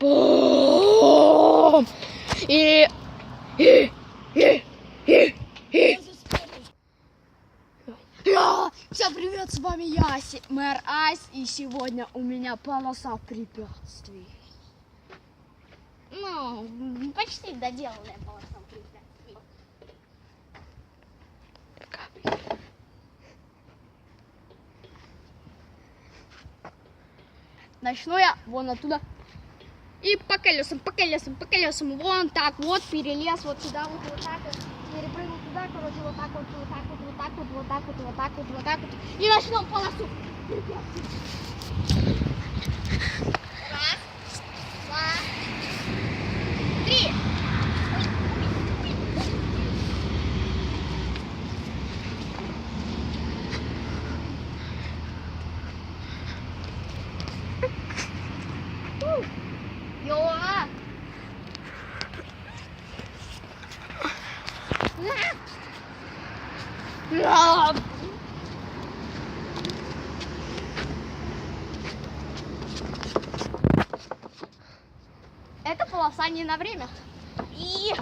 Бум! И... и- и- и- и-! Всем привет, с вами я, Си- мэр Айс, и сегодня у меня полоса препятствий. Ну, почти доделанная полоса Начну я вон оттуда. И по колесам, по колесам, по колесам. Вон так вот, перелез вот сюда, вот, вот так вот. Перепрыгнул туда, короче, вот так вот, вот так вот, вот так вот, вот так вот, вот так вот, вот так вот. И начнем полосу. Раз, два, три. Йоа! Это полоса не на время. И...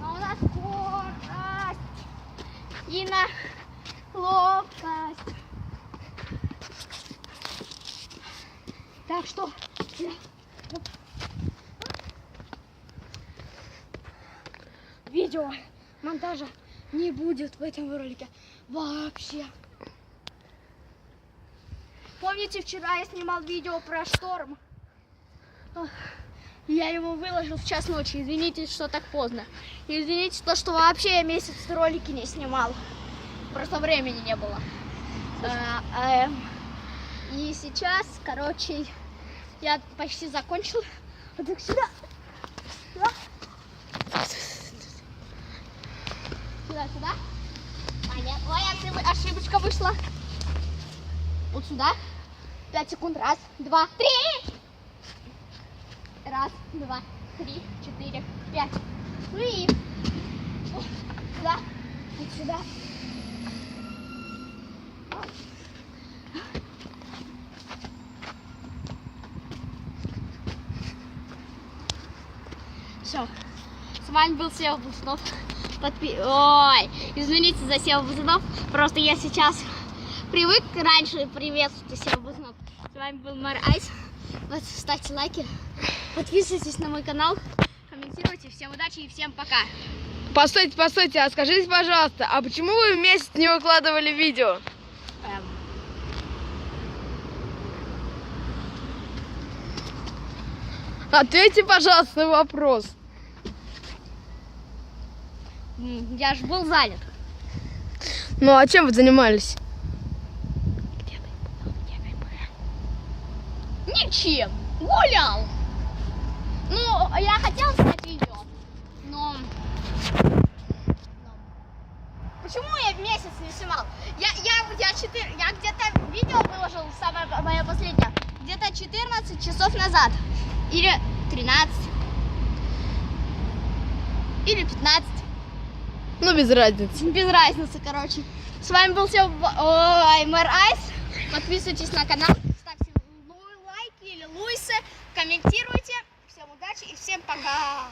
А у нас скорость и на ловкость. Так что... Видео монтажа не будет в этом ролике вообще. Помните, вчера я снимал видео про шторм? Я его выложил в час ночи. Извините, что так поздно. И Извините, то, что вообще я месяц ролики не снимал. Просто времени не было. А, эм, и сейчас, короче, я почти закончил. Вот так сюда. Сюда. Сюда, сюда. Понятно. Ой, ошиб- ошибочка вышла. Вот сюда. Пять секунд. Раз, два, три. Раз, два, три, четыре, пять. Ну и вот сюда, вот сюда. Все. С вами был Сева Буснов. Подпи... Ой, извините за Сева Бузнов. Просто я сейчас привык раньше приветствовать Сева Бузнов. С вами был Мэр Айс. Вот, ставьте лайки, подписывайтесь на мой канал, комментируйте. Всем удачи и всем пока. Постойте, постойте, а скажите, пожалуйста, а почему вы в месяц не выкладывали видео? Эм, Ответьте, пожалуйста, на вопрос. я же был занят. Ну, а чем вы занимались? Ничем. Гулял. Ну, я хотел снять видео, но... но- Почему я месяц не снимал? Я, я, я, четыр- я где-то видео выложил, самое мое последнее, где-то 14 часов назад. Или 13. Или 15. Ну, без разницы. Без разницы, короче. С вами был все Мэр Айс. Подписывайтесь на канал, ставьте лайки или луйсы, комментируйте. Всем удачи и всем пока.